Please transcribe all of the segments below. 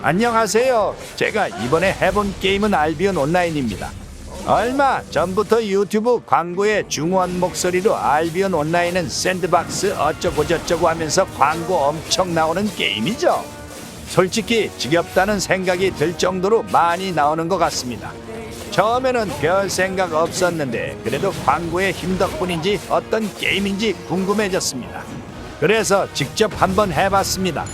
안녕하세요. 제가 이번에 해본 게임은 알비온 온라인입니다. 얼마 전부터 유튜브 광고에 중후한 목소리로 알비온 온라인은 샌드박스 어쩌고저쩌고 하면서 광고 엄청 나오는 게임이죠. 솔직히 지겹다는 생각이 들 정도로 많이 나오는 것 같습니다. 처음에는 별 생각 없었는데 그래도 광고의 힘 덕분인지 어떤 게임인지 궁금해졌습니다. 그래서 직접 한번 해봤습니다.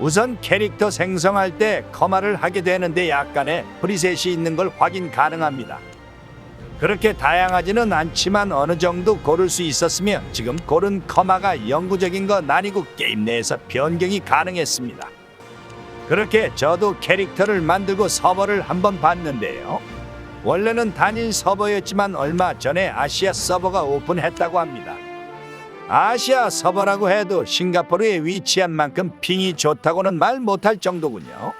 우선 캐릭터 생성할 때 커마를 하게 되는데 약간의 프리셋이 있는 걸 확인 가능합니다. 그렇게 다양하지는 않지만 어느 정도 고를 수 있었으며 지금 고른 커마가 영구적인 건 아니고 게임 내에서 변경이 가능했습니다. 그렇게 저도 캐릭터를 만들고 서버를 한번 봤는데요. 원래는 단일 서버였지만 얼마 전에 아시아 서버가 오픈했다고 합니다. 아시아 서버라고 해도 싱가포르에 위치한 만큼 핑이 좋다고는 말 못할 정도군요.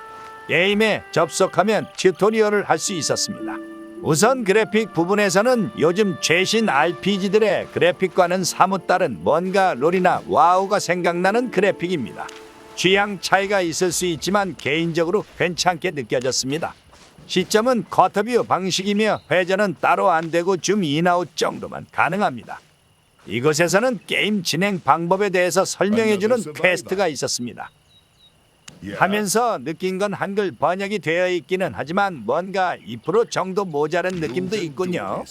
게임에 접속하면 튜토리얼을 할 수 있었습니다. 우선 그래픽 부분에서는 요즘 최신 RPG들의 그래픽과는 사뭇 다른 뭔가 롤이나 와우가 생각나는 그래픽입니다. 취향 차이가 있을 수 있지만 개인적으로 괜찮게 느껴졌습니다. 시점은 쿼터뷰 방식이며 회전은 따로 안 되고 줌 인아웃 정도만 가능합니다. 이곳에서는 게임 진행 방법에 대해서 설명해주는 퀘스트가 있었습니다. 하면서 느낀 건 한글 번역이 되어 있기는 하지만 뭔가 2% 정도 모자란 느낌도 있군요.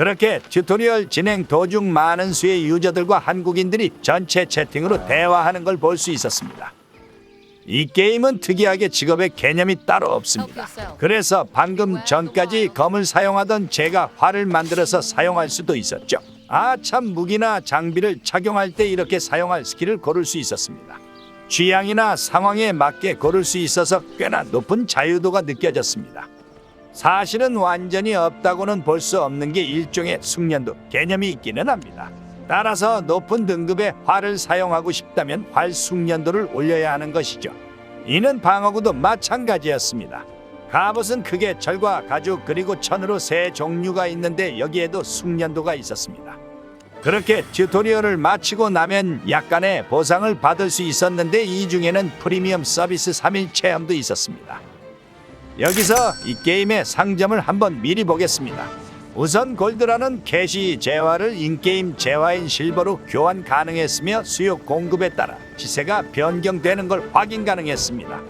그렇게 튜토리얼 진행 도중 많은 수의 유저들과 한국인들이 전체 채팅으로 대화하는 걸 볼 수 있었습니다. 이 게임은 특이하게 직업의 개념이 따로 없습니다. 그래서 방금 전까지 검을 사용하던 제가 활을 만들어서 사용할 수도 있었죠. 아참 무기나 장비를 착용할 때 이렇게 사용할 스킬을 고를 수 있었습니다. 취향이나 상황에 맞게 고를 수 있어서 꽤나 높은 자유도가 느껴졌습니다. 사실은 완전히 없다고는 볼 수 없는 게 일종의 숙련도 개념이 있기는 합니다. 따라서 높은 등급의 활을 사용하고 싶다면 활 숙련도를 올려야 하는 것이죠. 이는 방어구도 마찬가지였습니다. 갑옷은 크게 철과 가죽 그리고 천으로 세 종류가 있는데 여기에도 숙련도가 있었습니다. 그렇게 튜토리얼을 마치고 나면 약간의 보상을 받을 수 있었는데 이 중에는 프리미엄 서비스 3일 체험도 있었습니다. 여기서 이 게임의 상점을 한번 미리 보겠습니다. 우선 골드라는 캐시 재화를 인게임 재화인 실버로 교환 가능했으며 수요 공급에 따라 시세가 변경되는 걸 확인 가능했습니다.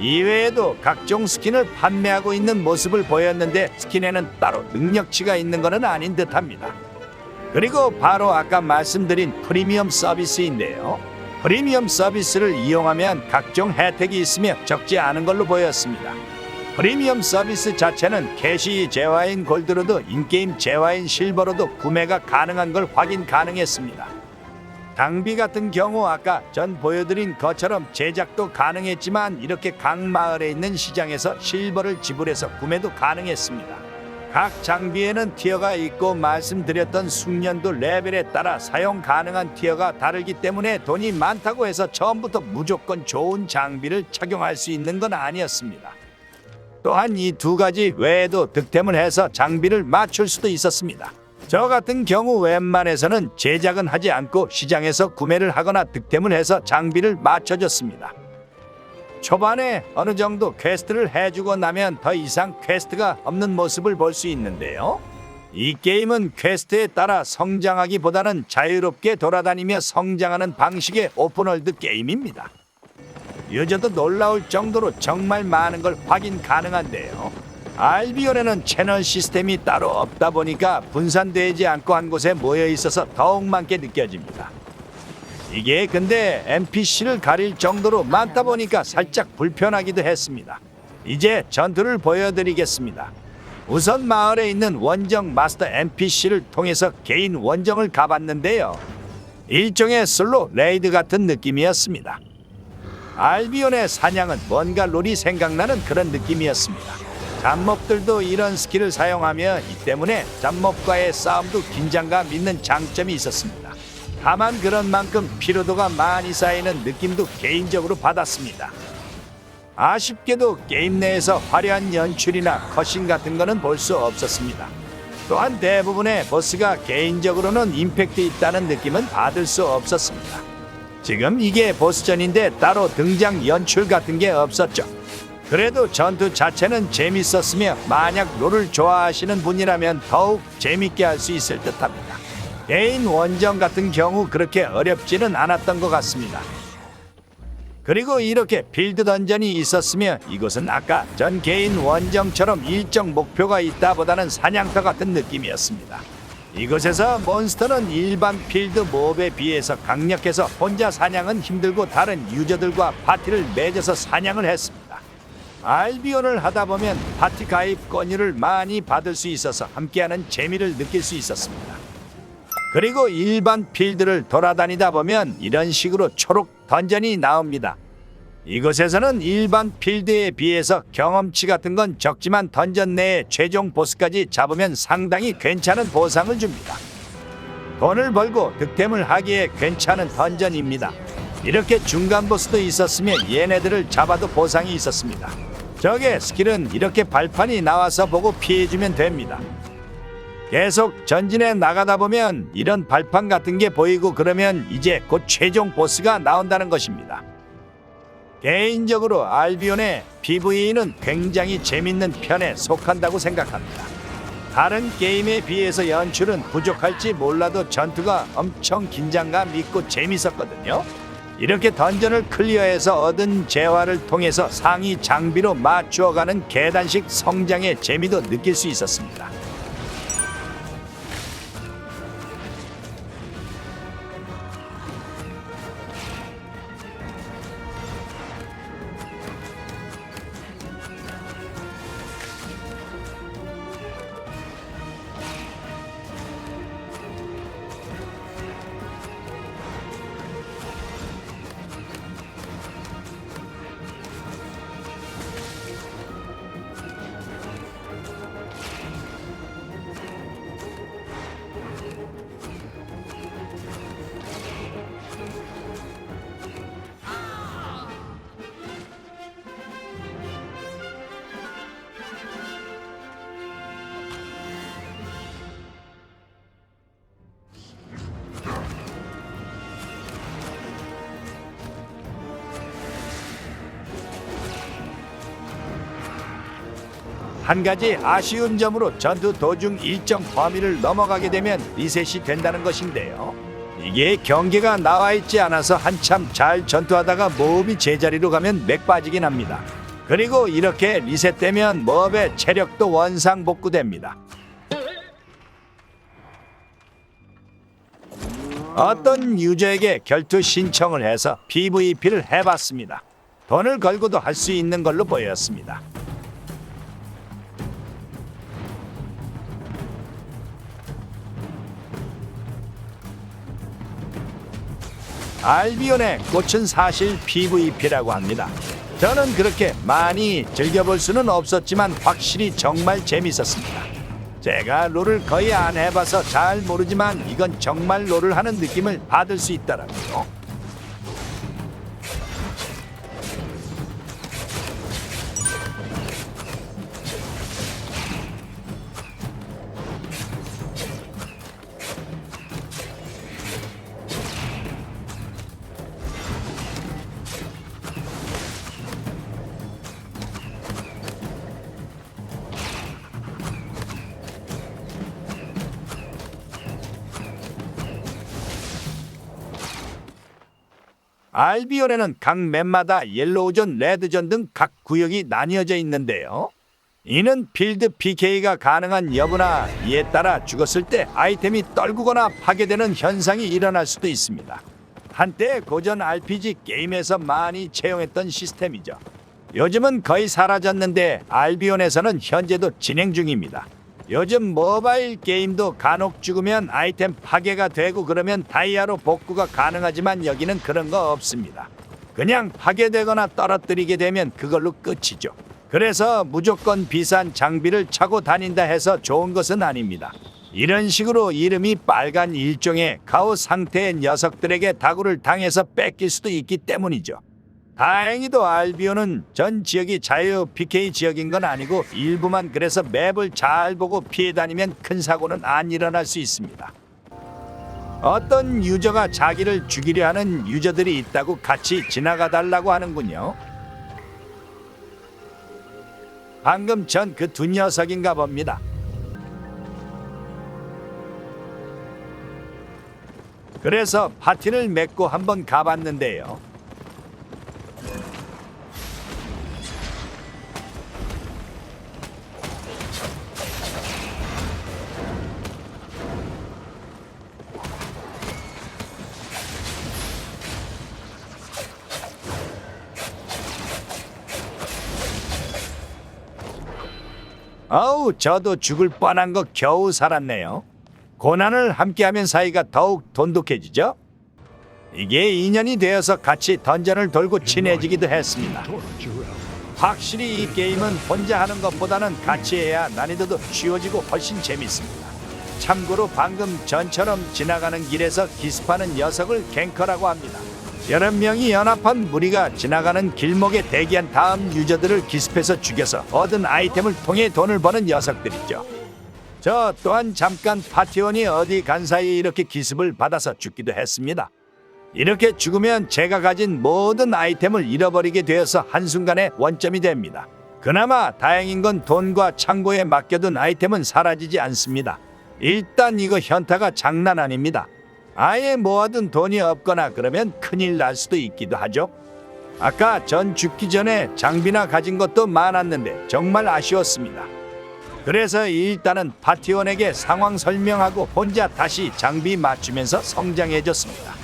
이외에도 각종 스킨을 판매하고 있는 모습을 보였는데 스킨에는 따로 능력치가 있는 것은 아닌 듯합니다. 그리고 바로 아까 말씀드린 프리미엄 서비스인데요. 프리미엄 서비스를 이용하면 각종 혜택이 있으며 적지 않은 걸로 보였습니다. 프리미엄 서비스 자체는 캐시 재화인 골드로도 인게임 재화인 실버로도 구매가 가능한 걸 확인 가능했습니다. 장비 같은 경우 아까 전 보여드린 것처럼 제작도 가능했지만 이렇게 각 마을에 있는 시장에서 실버를 지불해서 구매도 가능했습니다. 각 장비에는 티어가 있고 말씀드렸던 숙련도 레벨에 따라 사용 가능한 티어가 다르기 때문에 돈이 많다고 해서 처음부터 무조건 좋은 장비를 착용할 수 있는 건 아니었습니다. 또한 이 두 가지 외에도 득템을 해서 장비를 맞출 수도 있었습니다. 저 같은 경우 웬만해서는 제작은 하지 않고 시장에서 구매를 하거나 득템을 해서 장비를 맞춰줬습니다. 초반에 어느 정도 퀘스트를 해주고 나면 더 이상 퀘스트가 없는 모습을 볼 수 있는데요. 이 게임은 퀘스트에 따라 성장하기보다는 자유롭게 돌아다니며 성장하는 방식의 오픈월드 게임입니다. 유저도 놀라울 정도로 정말 많은 걸 확인 가능한데요. 알비온에는 채널 시스템이 따로 없다 보니까 분산되지 않고 한 곳에 모여 있어서 더욱 많게 느껴집니다. 이게 근데 NPC를 가릴 정도로 많다 보니까 살짝 불편하기도 했습니다. 이제 전투를 보여드리겠습니다. 우선 마을에 있는 원정 마스터 NPC를 통해서 개인 원정을 가봤는데요. 일종의 슬로 레이드 같은 느낌이었습니다. 알비온의 사냥은 뭔가 롤이 생각나는 그런 느낌이었습니다. 잡몹들도 이런 스킬을 사용하며 이 때문에 잡몹과의 싸움도 긴장감 있는 장점이 있었습니다. 다만 그런 만큼 피로도가 많이 쌓이는 느낌도 개인적으로 받았습니다. 아쉽게도 게임 내에서 화려한 연출이나 컷신 같은 거는 볼 수 없었습니다. 또한 대부분의 보스가 개인적으로는 임팩트 있다는 느낌은 받을 수 없었습니다. 지금 이게 보스전인데 따로 등장 연출 같은 게 없었죠. 그래도 전투 자체는 재밌었으며 만약 롤을 좋아하시는 분이라면 더욱 재밌게 할 수 있을 듯합니다. 개인 원정 같은 경우 그렇게 어렵지는 않았던 것 같습니다. 그리고 이렇게 필드 던전이 있었으며 이곳은 아까 전 개인 원정처럼 일정 목표가 있다보다는 사냥터 같은 느낌이었습니다. 이곳에서 몬스터는 일반 필드 몹에 비해서 강력해서 혼자 사냥은 힘들고 다른 유저들과 파티를 맺어서 사냥을 했습니다. 알비온을 하다 보면 파티 가입 권유를 많이 받을 수 있어서 함께하는 재미를 느낄 수 있었습니다. 그리고 일반 필드를 돌아다니다 보면 이런 식으로 초록 던전이 나옵니다. 이곳에서는 일반 필드에 비해서 경험치 같은 건 적지만 던전 내에 최종 보스까지 잡으면 상당히 괜찮은 보상을 줍니다. 돈을 벌고 득템을 하기에 괜찮은 던전입니다. 이렇게 중간 보스도 있었으며 얘네들을 잡아도 보상이 있었습니다. 적의 스킬은 이렇게 발판이 나와서 보고 피해주면 됩니다. 계속 전진해 나가다 보면 이런 발판 같은 게 보이고 그러면 이제 곧 최종 보스가 나온다는 것입니다. 개인적으로 알비온의 PVE는 굉장히 재밌는 편에 속한다고 생각합니다. 다른 게임에 비해서 연출은 부족할지 몰라도 전투가 엄청 긴장감 있고 재밌었거든요. 이렇게 던전을 클리어해서 얻은 재화를 통해서 상위 장비로 맞추어가는 계단식 성장의 재미도 느낄 수 있었습니다. 한 가지 아쉬운 점으로 전투 도중 일정 범위를 넘어가게 되면 리셋이 된다는 것인데요. 이게 경계가 나와 있지 않아서 한참 잘 전투하다가 모험이 제자리로 가면 맥 빠지긴 합니다. 그리고 이렇게 리셋되면 몹의 체력도 원상 복구됩니다. 어떤 유저에게 결투 신청을 해서 PVP를 해봤습니다. 돈을 걸고도 할 수 있는 걸로 보였습니다. 알비온의 꽃은 사실 PVP라고 합니다. 저는 그렇게 많이 즐겨볼 수는 없었지만 확실히 정말 재밌었습니다. 제가 롤을 거의 안 해봐서 잘 모르지만 이건 정말 롤을 하는 느낌을 받을 수 있더라고요. 알비온에는 각 맵마다 옐로우존, 레드존 등 각 구역이 나뉘어져 있는데요. 이는 필드 PK가 가능한 여부나 이에 따라 죽었을 때 아이템이 떨구거나 파괴되는 현상이 일어날 수도 있습니다. 한때 고전 RPG 게임에서 많이 채용했던 시스템이죠. 요즘은 거의 사라졌는데 알비온에서는 현재도 진행 중입니다. 요즘 모바일 게임도 간혹 죽으면 아이템 파괴가 되고 그러면 다이아로 복구가 가능하지만 여기는 그런 거 없습니다. 그냥 파괴되거나 떨어뜨리게 되면 그걸로 끝이죠. 그래서 무조건 비싼 장비를 차고 다닌다 해서 좋은 것은 아닙니다. 이런 식으로 이름이 빨간 일종의 가오 상태의 녀석들에게 다구를 당해서 뺏길 수도 있기 때문이죠. 다행히도 알비오는 전 지역이 자유 PK 지역인 건 아니고 일부만 그래서 맵을 잘 보고 피해 다니면 큰 사고는 안 일어날 수 있습니다. 어떤 유저가 자기를 죽이려 하는 유저들이 있다고 같이 지나가 달라고 하는군요. 방금 전 그 두 녀석인가 봅니다. 그래서 파티를 맺고 한번 가봤는데요. 어우, 저도 죽을 뻔한 거 겨우 살았네요. 고난을 함께하면 사이가 더욱 돈독해지죠. 이게 인연이 되어서 같이 던전을 돌고 친해지기도 했습니다. 확실히 이 게임은 혼자 하는 것보다는 같이 해야 난이도도 쉬워지고 훨씬 재밌습니다. 참고로 방금 전처럼 지나가는 길에서 기습하는 녀석을 갱커라고 합니다. 여러 명이 연합한 무리가 지나가는 길목에 대기한 다음 유저들을 기습해서 죽여서 얻은 아이템을 통해 돈을 버는 녀석들이죠. 저 또한 잠깐 파티원이 어디 간 사이에 이렇게 기습을 받아서 죽기도 했습니다. 이렇게 죽으면 제가 가진 모든 아이템을 잃어버리게 되어서 한순간에 원점이 됩니다. 그나마 다행인 건 돈과 창고에 맡겨둔 아이템은 사라지지 않습니다. 일단 이거 현타가 장난 아닙니다. 아예 모아둔 돈이 없거나 그러면 큰일 날 수도 있기도 하죠. 아까 전 죽기 전에 장비나 가진 것도 많았는데 정말 아쉬웠습니다. 그래서 일단은 파티원에게 상황 설명하고 혼자 다시 장비 맞추면서 성장해졌습니다.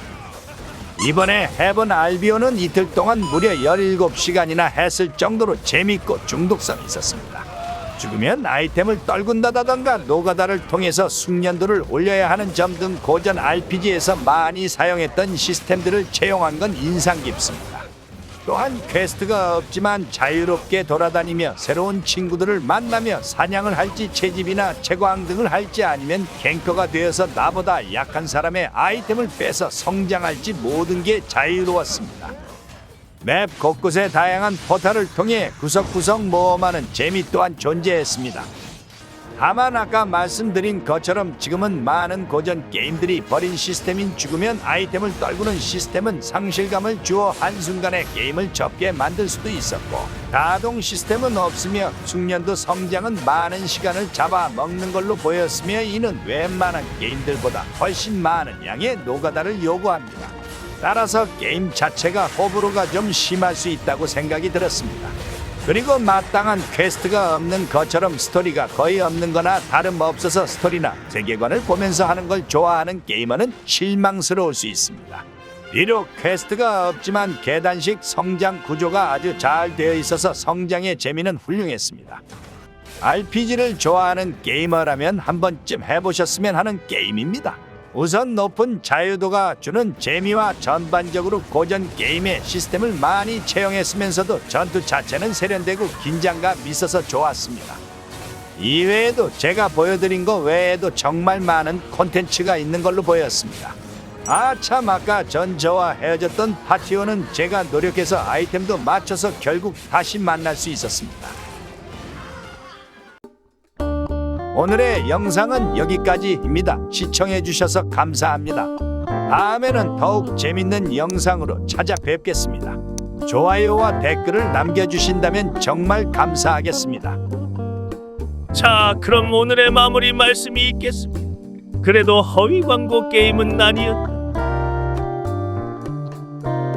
이번에 해본 알비오는 이틀 동안 무려 17시간이나 했을 정도로 재밌고 중독성이 있었습니다. 죽으면 아이템을 떨군다다던가 노가다를 통해서 숙련도를 올려야 하는 점 등 고전 RPG에서 많이 사용했던 시스템들을 채용한 건 인상 깊습니다. 또한 퀘스트가 없지만 자유롭게 돌아다니며 새로운 친구들을 만나며 사냥을 할지 채집이나 채광 등을 할지 아니면 갱커가 되어서 나보다 약한 사람의 아이템을 빼서 성장할지 모든 게 자유로웠습니다. 맵 곳곳에 다양한 포탈을 통해 구석구석 모험하는 재미 또한 존재했습니다. 다만 아까 말씀드린 것처럼 지금은 많은 고전 게임들이 버린 시스템인 죽으면 아이템을 떨구는 시스템은 상실감을 주어 한순간에 게임을 접게 만들 수도 있었고 가동 시스템은 없으며 숙련도 성장은 많은 시간을 잡아 먹는 걸로 보였으며 이는 웬만한 게임들보다 훨씬 많은 양의 노가다를 요구합니다. 따라서 게임 자체가 호불호가 좀 심할 수 있다고 생각이 들었습니다. 그리고 마땅한 퀘스트가 없는 것처럼 스토리가 거의 없는 거나 다름없어서 스토리나 세계관을 보면서 하는 걸 좋아하는 게이머는 실망스러울 수 있습니다. 비록 퀘스트가 없지만 계단식 성장 구조가 아주 잘 되어 있어서 성장의 재미는 훌륭했습니다. RPG를 좋아하는 게이머라면 한 번쯤 해보셨으면 하는 게임입니다. 우선 높은 자유도가 주는 재미와 전반적으로 고전 게임의 시스템을 많이 채용했으면서도 전투 자체는 세련되고 긴장감 있어서 좋았습니다. 이외에도 제가 보여드린 것 외에도 정말 많은 콘텐츠가 있는 걸로 보였습니다. 아참 아까 전 저와 헤어졌던 파티원은 제가 노력해서 아이템도 맞춰서 결국 다시 만날 수 있었습니다. 오늘의 영상은 여기까지입니다. 시청해주셔서 감사합니다. 다음에는 더욱 재밌는 영상으로 찾아뵙겠습니다. 좋아요와 댓글을 남겨주신다면 정말 감사하겠습니다. 자, 그럼 오늘의 마무리 말씀이 있겠습니다. 그래도 허위 광고 게임은 아니었다.